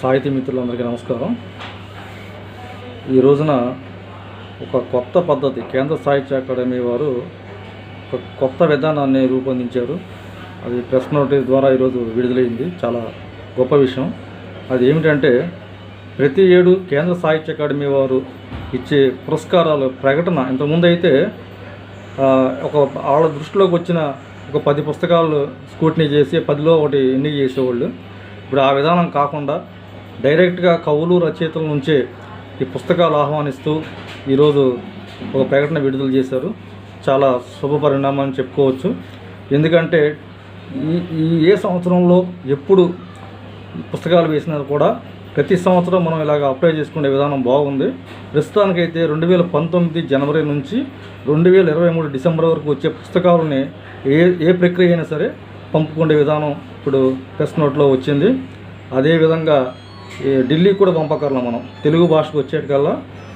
సాహితీ మిత్రులందరికీ నమస్కారం. ఈ రోజున ఒక కొత్త పద్ధతి కేంద్ర సాహిత్య అకాడమీ వారు ఒక కొత్త విధానాన్ని రూపొందించారు. అది ప్రెస్ నోటీస్ ద్వారా ఈరోజు విడుదలైంది. చాలా గొప్ప విషయం. అది ఏమిటంటే ప్రతి ఏడు కేంద్ర సాహిత్య అకాడమీ వారు ఇచ్చే పురస్కారాల ప్రకటన ఇంతకుముందు అయితే ఒక వాళ్ళ దృష్టిలోకి వచ్చిన ఒక పది పుస్తకాలు స్కూటినీ చేసి పదిలో ఒకటి ఎన్నిక చేసేవాళ్ళు. ఇప్పుడు ఆ విధానం కాకుండా డైరెక్ట్గా కవులు రచయితల నుంచే ఈ పుస్తకాలు ఆహ్వానిస్తూ ఈరోజు ఒక ప్రకటన విడుదల చేశారు. చాలా శుభ పరిణామం అని చెప్పుకోవచ్చు. ఎందుకంటే ఈ ఈ ఏ సంవత్సరంలో ఎప్పుడు పుస్తకాలు వేసినా కూడా ప్రతి సంవత్సరం మనం ఇలాగ అప్లై చేసుకునే విధానం బాగుంది. ప్రస్తుతానికైతే రెండు వేల పంతొమ్మిది జనవరి నుంచి రెండు వేల ఇరవై మూడు డిసెంబర్ వరకు వచ్చే పుస్తకాలని ఏ ఏ ప్రక్రియ అయినా సరే పంపుకునే విధానం ఇప్పుడు ప్రెస్ నోట్లో వచ్చింది. అదేవిధంగా ఈ ఢిల్లీ కూడా పంపకర్లా మనం. తెలుగు భాషకు వచ్చేటికల్లా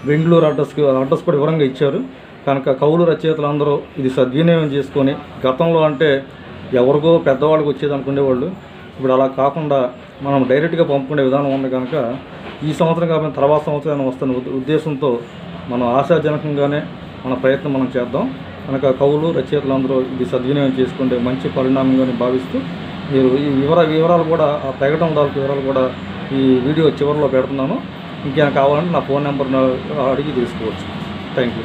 బెంగళూరు అడ్రస్కి అడ్రస్ కూడా వివరంగా ఇచ్చారు. కనుక కవులు రచయితలు అందరూ ఇది సద్వినియోగం చేసుకొని గతంలో అంటే ఎవరికో పెద్దవాళ్ళకి వచ్చేది అనుకునేవాళ్ళు. ఇప్పుడు అలా కాకుండా మనం డైరెక్ట్గా పంపుకునే విధానం ఉంది కనుక ఈ సంవత్సరం కాకపోయినా తర్వాత సంవత్సరం వస్తున్న ఉద్దేశంతో మనం ఆశాజనకంగానే మన ప్రయత్నం మనం చేద్దాం. కనుక కవులు రచయితలు అందరూ ఇది సద్వినియోగం చేసుకుంటే మంచి పరిణామంగా భావిస్తూ మీరు ఈ వివర వివరాలు కూడా ఆ ప్రకటన దాని వివరాలు కూడా ఈ వీడియో చివరిలో పెడుతున్నాను. ఇంకేమైనా కావాలంటే నా ఫోన్ నెంబర్ అడిగి తీసుకోవచ్చు థ్యాంక్ యూ